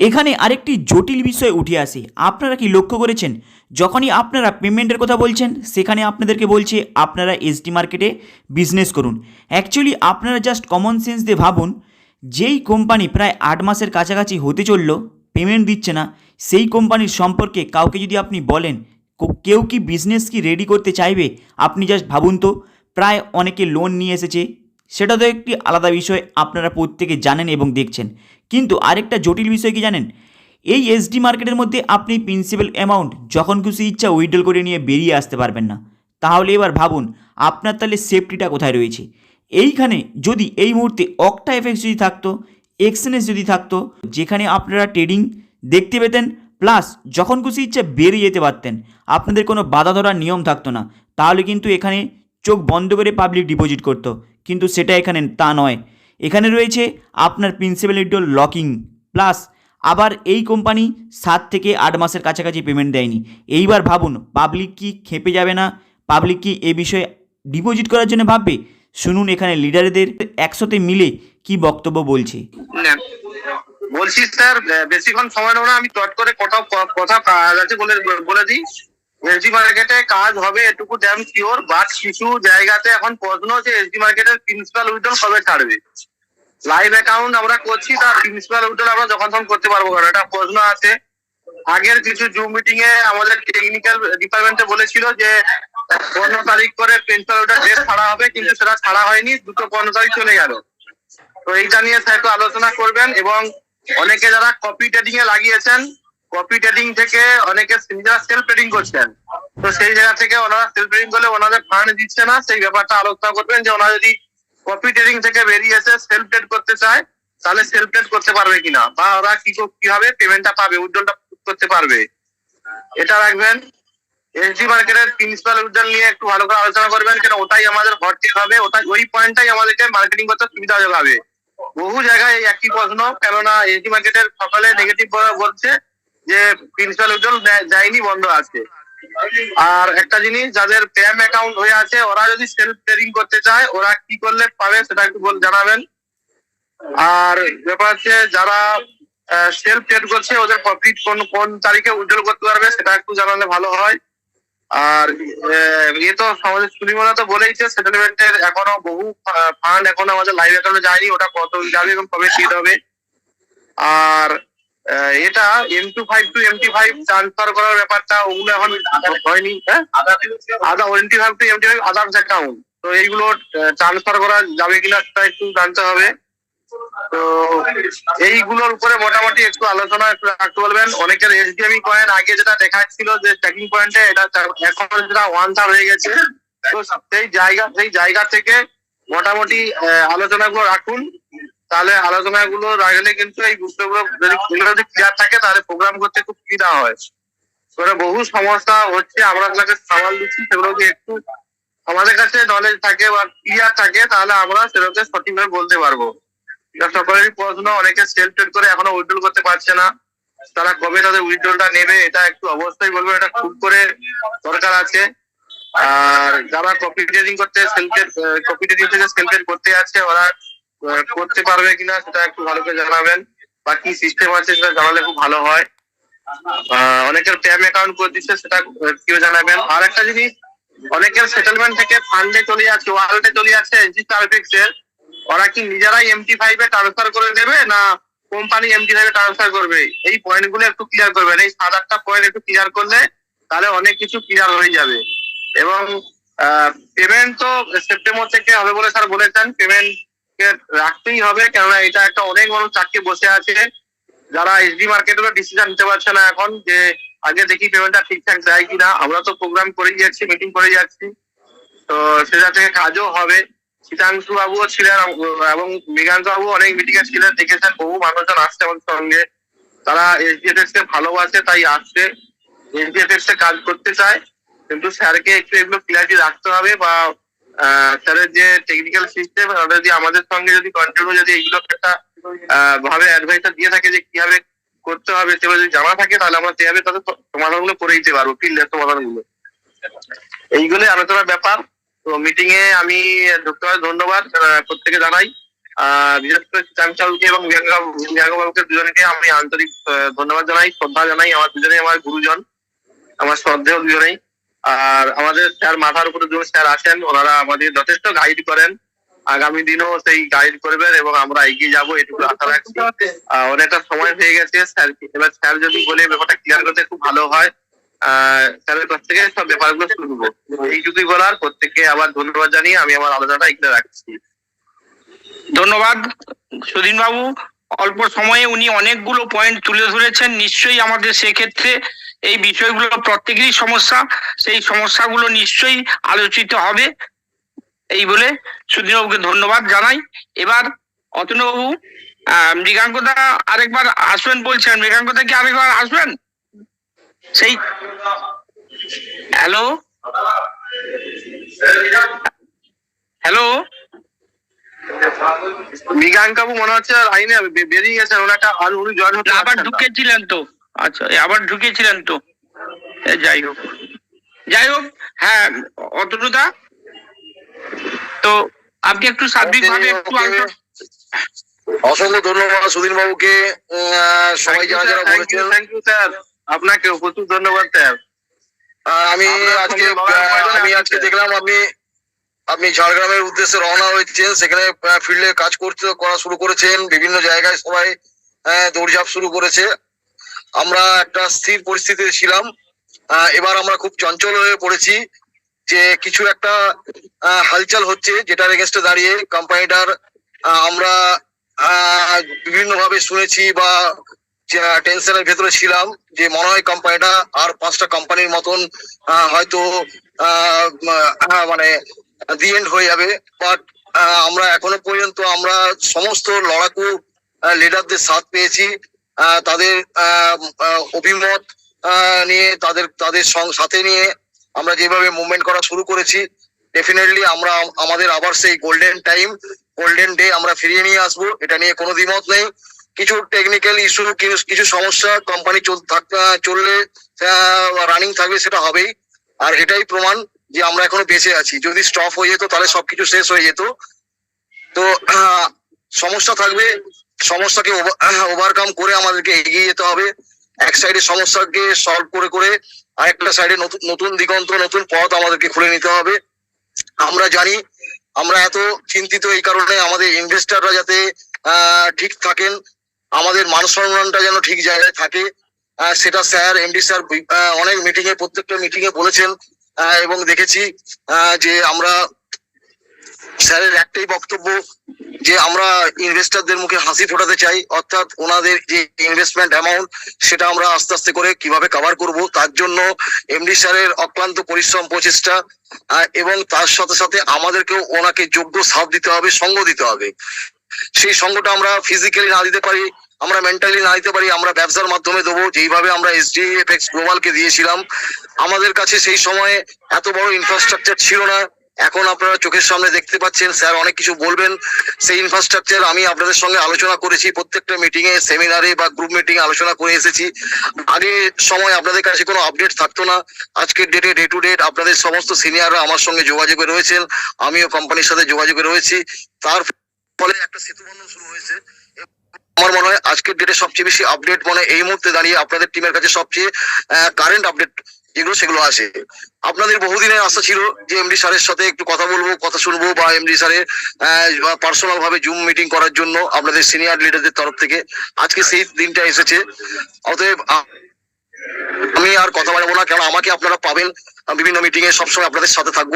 এখানে আরেকটি জটিল বিষয় উঠে আসে। আপনারা কি লক্ষ্য করেছেন? যখনই আপনারা পেমেন্টের কথা বলছেন, সেখানে আপনাদেরকে বলছে, আপনারা এসডি মার্কেটে বিজনেস করুন। অ্যাকচুয়ালি আপনারা জাস্ট কমন সেন্স দিয়ে ভাবুন, যেই কোম্পানি প্রায় আট মাসের কাছাকাছি হতে চলল পেমেন্ট দিচ্ছে না, সেই কোম্পানির সম্পর্কে কাউকে যদি আপনি বলেন কেউ কি বিজনেস কি রেডি করতে চাইবে? আপনি জাস্ট ভাবুন তো, প্রায় অনেকে লোন নিয়ে এসেছে। সেটা তো একটি আলাদা বিষয়, আপনারা প্রত্যেকে জানেন এবং দেখছেন। কিন্তু আরেকটা জটিল বিষয় কি জানেন? এই এসডি মার্কেটের মধ্যে আপনি প্রিন্সিপাল অ্যামাউন্ট যখন খুশি ইচ্ছা উইড্রল করে নিয়ে বেরিয়ে আসতে পারবেন না। তাহলে এবার ভাবুন, আপনার তাহলে সেফটিটা কোথায় রয়েছে? এইখানে যদি এই মুহূর্তে অক্টা এফেক্স যদি থাকতো এক্সএনএস যদি থাকতো, যেখানে আপনারা ট্রেডিং দেখতে পেতেন প্লাস যখন খুশি ইচ্ছা বেরিয়ে যেতে পারতেন, আপনাদের কোনো বাধা ধরার নিয়ম থাকতো না। তাহলে কিন্তু এখানে চোখ বন্ধ করে পাবলিক ডিপোজিট করতো। কিন্তু সেটা এখানে তা নয়। এখানে রয়েছে আপনার প্রিন্সিপাল উইড্রল লকিং প্লাস আবার এই কোম্পানি সাত থেকে আট মাসের কাছাকাছি পেমেন্ট দেয়নি। এইবার ভাবুন পাবলিক কি খেপে যাবে না? পাবলিক কি এ বিষয়ে ডিপোজিট করার জন্য ভাববে? শুনুন এখানে লিডারদের একসাথে মিলে কি বক্তব্য বলছে। বলছি স্যার বেশিক্ষণ সময় নেব না, আমি চট করে কথা কথা বলে বলে দিই। এসডি মার্কেটে কাজ হবে, এটুকু ড্যাম শিওর বাট কিছু জায়গাতে এখন প্রশ্ন হচ্ছে এসডি মার্কেটের প্রিন্সিপাল উইড্রল কবে ছাড়বে? লাইভ অ্যাকাউন্ট আমরা করছি, তার প্রিন্সিপাল উইড্রল আমরা যখন তখন করতে পারব কারণ এটা প্রশ্ন আছে। আগের কিছু জুম মিটিং এ আমাদের টেকনিক্যাল ডিপার্টমেন্টে বলেছিল যে, পনেরো তারিখ করে প্রিন্সিপাল উইড্রল ডেট ছাড়া হবে, কিন্তু সেটা ছাড়া হয়নি, দুটো পনেরো তারিখ চলে গেল। তো এইটা নিয়ে স্যার একটু আলোচনা করবেন এবং অনেকে যারা কপি ট্রেডিং এ লাগিয়েছেন কপি ট্রেডিং থেকে অনেকে যারা সেলফ ট্রেডিং করছেন। তো সেই জায়গা থেকে ওনারা সেলফ ট্রেডিং করলে ওনাদের ফান্ড দিচ্ছে না, সেই ব্যাপারটা আলোচনা করবেন যে ওনারা যদি কপি ট্রেডিং থেকে বেরিয়ে এসে সেলফ ট্রেড করতে চায়, তাহলে সেলফ ট্রেড করতে পারবে কিনা? বা ওরা কো- কীভাবে পেমেন্টটা পাবে, উজ্জ্বলটা করতে পারবে? এটা রাখবেন। এসডি মার্কেটের প্রিন্সিপাল উজ্জ্বল নিয়ে একটু ভালো করে আলোচনা করবেন, কেন ওটাই আমাদের ভর্তি হবে, ওটাই ওই পয়েন্টটাই আমাদেরকে মার্কেটিং করতে সুবিধা হবে। বহু জায়গায় একই প্রশ্ন, কেননা এসডি মার্কেটের সকালে নেগেটিভ বলছে যে প্রিন্সিপাল দেয়- যায়নি বন্ধ আছে। আর একটা জিনিস, যাদের প্যাম অ্যাকাউন্ট হয়ে আছে, ওরা যদি সেলফ ট্রেডিং করতে চায়, ওরা কি করলে পাবে সেটা একটু জানাবেন। আর ব্যাপার হচ্ছে, যারা সেলফ ট্রেড করছে, ওদের প্রফিট কোন কোন তারিখে উজ্জ্বল করতে পারবে, সেটা একটু জানালে ভালো হয়। আর ইয়ে তো আমাদের সুনিমনা তো বলেইছে সেটেলমেন্টের এখনও বহু ফান্ড এখনও আমাদের লাইভ অ্যাকাউন্টে যায়নি, ওটা কত যাবে এবং কবে সিট হবে। আর এটা M two five to M T five transfer করার ব্যাপারটা ওগুলো এখন হয়নি হ্যাঁ? Five to M T five others account তো এইগুলো ট্রান্সফার করা যাবে কিনা সেটা একটু জানতে হবে। তো এইগুলোর উপরে মোটামুটি একটু আলোচনা একটু রাখতে বলবেন। অনেকের এসডিএমই কয়েন আগে যেটা দেখাচ্ছিল যে চেকিং পয়েন্টে এটা এখন যেটা ওয়ান থার হয়ে গেছে। তো সেই জায়গা সেই জায়গা থেকে মোটামুটি আলোচনাগুলো রাখুন। তাহলে আলোচনাগুলো রাখলে কিন্তু এই বিষয়গুলো যদি যদি ক্লিয়ার থাকে, তাহলে প্রোগ্রাম করতে খুব সুবিধা হয়। এবারে বহু সমস্যা হচ্ছে, আমরা সেটাকে সামাল দিচ্ছি সেগুলোকে একটু আমাদের কাছে নলেজ থাকে বা ক্লিয়ার থাকে, তাহলে আমরা সেটাকে সঠিকভাবে বলতে পারব। সকলেরই প্রশ্ন, অনেকে সেলফ ট্রেড করে এখনও উইথড্রল করতে পারছে না। তারা কবে তাদের উইথড্রলটা নেবে, এটা একটু অবশ্যই বলব, এটা খুব করে দরকার আছে। আর যারা কপি ট্রেডিং করতে সেলফ কপি ট্রেডিং থেকে সেলফ করতে আছে ওরা করতে পারবে কিনা সেটা একটু ভালো করে জানাবেন। বা কি সিস্টেম আছে সেটা জানালে খুব ভালো হয়। অনেকের প্যাম অ্যাকাউন্ট করে দিচ্ছে, সেটা কেউ জানাবেন। আর একটা জিনিস, অনেকের সেটেলমেন্ট থেকে ফান্ডে চলে যাচ্ছে ওয়ালেটে চলে যাচ্ছে এনজি সার্ভিক্স এর। ওরা কি নিজেরাই এমটি ফাইভ এ ট্রান্সফার করে দেবে না কোম্পানি এমটি ফাইভ এ ট্রান্সফার করবে? এই পয়েন্টগুলো একটু ক্লিয়ার করবেন। এই সাত আটটা পয়েন্ট একটু ক্লিয়ার করলে তাহলে অনেক কিছু ক্লিয়ার হয়ে যাবে। এবং পেমেন্ট তো সেপ্টেম্বর থেকে হবে বলে স্যার বলেছেন। পেমেন্ট রাখতেই হবে, কেননা এটা একটা অনেক মানুষ চাকরি বসে আছে, যারা এসডি মার্কেটেরও ডিসিশন নিতে পারছে না এখন যে আগে দেখি পেমেন্টটা ঠিকঠাক যায় কিনা। আমরা তো প্রোগ্রাম করেই যাচ্ছি মিটিং করে যাচ্ছি। তো সেটা থেকে কাজও হবে। শীতাংশু বাবুও ছিলেন এবং মৃগান্ত বাবু অনেক মিটিং এ ছিলেন, দেখেছেন বহু মানুষজন আসছে আমাদের সঙ্গে। তারা এসডিএফএস কে ভালোবাসে, তাই আসছে। এসডিএফএস এ কাজ করতে চায়, কিন্তু স্যারকে একটু এগুলো ক্লিয়ারিটি রাখতে হবে বা স্যারের যে টেকনিক্যাল সিস্টেম যদি আমাদের সঙ্গে যদি কন্টিনিউ যদি এইগুলো একটা ভাবে অ্যাডভাইসার দিয়ে থাকে যে কীভাবে করতে হবে, সেগুলো যদি জানা থাকে, তাহলে আমরা সেভাবে তাদের সমাধানগুলো করে দিতে পারব ফিল্ডের সমাধানগুলো? এইগুলো আলোচনার ব্যাপার। তো মিটিং এ আমি হয় ধন্যবাদ প্রত্যেকে জানাই। বিশেষ করে শ্যাম এবং দুজনকে আমি আন্তরিক ধন্যবাদ জানাই, শ্রদ্ধা জানাই, আমার দুজনেই আমার গুরুজন। আমার শ্রদ্ধেয় দুজনেই। আর আমাদের স্যার মাথার উপরে দুজন স্যার আসেন ওনারা আমাদের যথেষ্ট গাইড করেন। আগামী দিনও সেই গাইড করবেন এবং আমরা এগিয়ে যাব এটুকু আশা রাখছি। অনেকটা সময় হয়ে গেছে, স্যার এবার স্যার যদি বলে ব্যাপারটা ক্লিয়ার করতে খুব ভালো হয় স্যারের কাছ থেকে সব ব্যাপারগুলো শুনব। এইটুকুই বলার, প্রত্যেককে আবার ধন্যবাদ জানিয়ে আমি আমার আলোচনাটা এখানে রাখছি। ধন্যবাদ সুধীন বাবু অল্প সময়ে উনি অনেকগুলো পয়েন্ট তুলে ধরেছেন, নিশ্চয়ই আমাদের সেক্ষেত্রে এই বিষয়গুলো প্রত্যেকেরই সমস্যা সেই সমস্যাগুলো নিশ্চয়ই আলোচিত হবে। এই বলে সুধীন বাবুকে ধন্যবাদ জানাই। এবার অতনুবাবু মৃগাঙ্কদা আরেকবার আসবেন বলছেন। মৃগাঙ্কদা কি আরেকবার আসবেন? সেই হ্যালো? হ্যালো? মৃগাঙ্কাবু মনে হচ্ছে আইনে বেরিয়ে গেছেন ওনাটা আর উনি জয়েন হতে আবার। ঢুকেছিলেন তো। আচ্ছা আবার ঢুকিয়েছিলেন তো? যাই হোক। যাই হোক হ্যাঁ অতনুদা তো আপনি একটু সার্বিকভাবে একটু আলোচনা অসংখ্য ধন্যবাদ সুধীন বাবুকে সবাই যারা যারা বলেছেন। থ্যাংক ইউ স্যার আপনাকে প্রচুর ধন্যবাদ স্যার আমি আজকে আমি আজকে দেখলাম আপনি আপনি ঝাড়গ্রামের উদ্দেশ্যে রওনা হয়েছেন। সেখানে ফিল্ডে কাজ করতে করা শুরু করেছেন। বিভিন্ন জায়গায় সবাই দৌড়ঝাঁপ শুরু করেছে। আমরা একটা স্থির পরিস্থিতিতে ছিলাম। এবার আমরা খুব চঞ্চল হয়ে পড়েছি যে কিছু একটা হালচাল হচ্ছে যেটার এগেনস্টে দাঁড়িয়ে কোম্পানিটার আমরা বিভিন্ন ভাবে শুনেছি বা টেনশনের ভেতরে ছিলাম যে মনে হয় কোম্পানিটা আর পাঁচটা কোম্পানির মতন হয়তো মানে দি এন্ড হয়ে যাবে। বাট আমরা এখনও পর্যন্ত আমরা সমস্ত লড়াকু লিডারদের সাথ পেয়েছি। তাদের অভিমত নিয়ে তাদের তাদের সাথে নিয়ে আমরা যেভাবে মুভমেন্ট করা শুরু করেছি ডেফিনেটলি আমরা, আমাদের আবার সেই গোল্ডেন টাইম গোল্ডেন ডে আমরা ফিরিয়ে নিয়ে আসব। এটা নিয়ে কোনো দ্বিমত নেই। কিছু টেকনিক্যাল ইস্যু কিছু সমস্যা কোম্পানি চললে রানিং থাকবে সেটা হবেই। আর এটাই প্রমাণ যে আমরা এখনও বেঁচে আছি। যদি স্টপ হয়ে যেত, তাহলে সবকিছু শেষ হয়ে যেত। তো সমস্যা থাকবে সমস্যাকে ওভারকাম করে আমাদেরকে এগিয়ে যেতে হবে। এক সাইডে সমস্যাকে সলভ করে করে আরেকটা সাইডে নতুন নতুন দিগন্ত, নতুন পথ আমাদেরকে খুলে নিতে হবে। আমরা জানি, আমরা এত চিন্তিত এই কারণে আমাদের ইনভেস্টাররা যাতে ঠিক থাকেন, আমাদের মান সম্মানটা যেন ঠিক জায়গায় থাকে। সেটা স্যার এমডি স্যার অনেক মিটিং এ, প্রত্যেকটা মিটিং এ বলেছেন। এবং দেখেছি যে আমরা স্যারের একটাই বক্তব্য যে আমরা ইনভেস্টরদের মুখে হাসি ফোটাতে চাই, অর্থাৎ ওনাদের যে ইনভেস্টমেন্ট অ্যামাউন্ট সেটা আমরা আস্তে আস্তে করে কীভাবে কভার করব, তার জন্য এমডি স্যারের অক্লান্ত পরিশ্রম, প্রচেষ্টা এবং তার সাথে সাথে আমাদেরকেও ওনাকে যোগ্য সাথ দিতে হবে, সঙ্গ দিতে হবে। সেই সঙ্গটা আমরা ফিজিক্যালি না দিতে পারি, আমরা মেন্টালি না দিতে পারি, আমরা ব্যবসার মাধ্যমে দেবো, যেইভাবে আমরা এসডিএফএক্স গ্লোবালকে দিয়েছিলাম। আমাদের কাছে সেই সময়ে এত বড় ইনফ্রাস্ট্রাকচার ছিল না এখন আপনারা চোখের সামনে দেখতে পাচ্ছেন, স্যার অনেক কিছু বলবেন। সেই ইনফ্রাস্ট্রাকচার আমি আপনাদের সঙ্গে আলোচনা করেছি, প্রত্যেকটা মিটিং এ সেমিনারে বা গ্রুপ মিটিং আলোচনা করে এসেছি। আগে সময় আপনাদের কাছে কোনো আপডেট থাকতো না। আজকের ডেটে ডে টু ডেট আপনাদের সমস্ত সিনিয়ররা আমার সঙ্গে যোগাযোগে রয়েছেন। আমিও কোম্পানির সাথে যোগাযোগে রয়েছি। তার ফলে একটা সেতু বন্ধন শুরু হয়েছে। আমার মনে হয় আজকের ডেটে সবচেয়ে বেশি আপডেট মনে এই মুহূর্তে দাঁড়িয়ে আপনাদের টিমের কাছে সবচেয়ে কারেন্ট আপডেট যেগুলো সেগুলো আসে আপনাদের বহুদিনের আশা ছিল যে এমডি স্যারের সাথে একটু কথা বলব, কথা শুনব বা এমডি স্যারের পার্সোনাল ভাবে জুম মিটিং করার জন্য আপনাদের সিনিয়র লিডারদের তরফ থেকে আজকে সেই দিনটা এসেছে। অতএব আমি আর কথা বাড়াবো না কেন আমাকে আপনারা পাবেন। বিভিন্ন মিটিং এ সবসময় আপনাদের সাথে থাকব।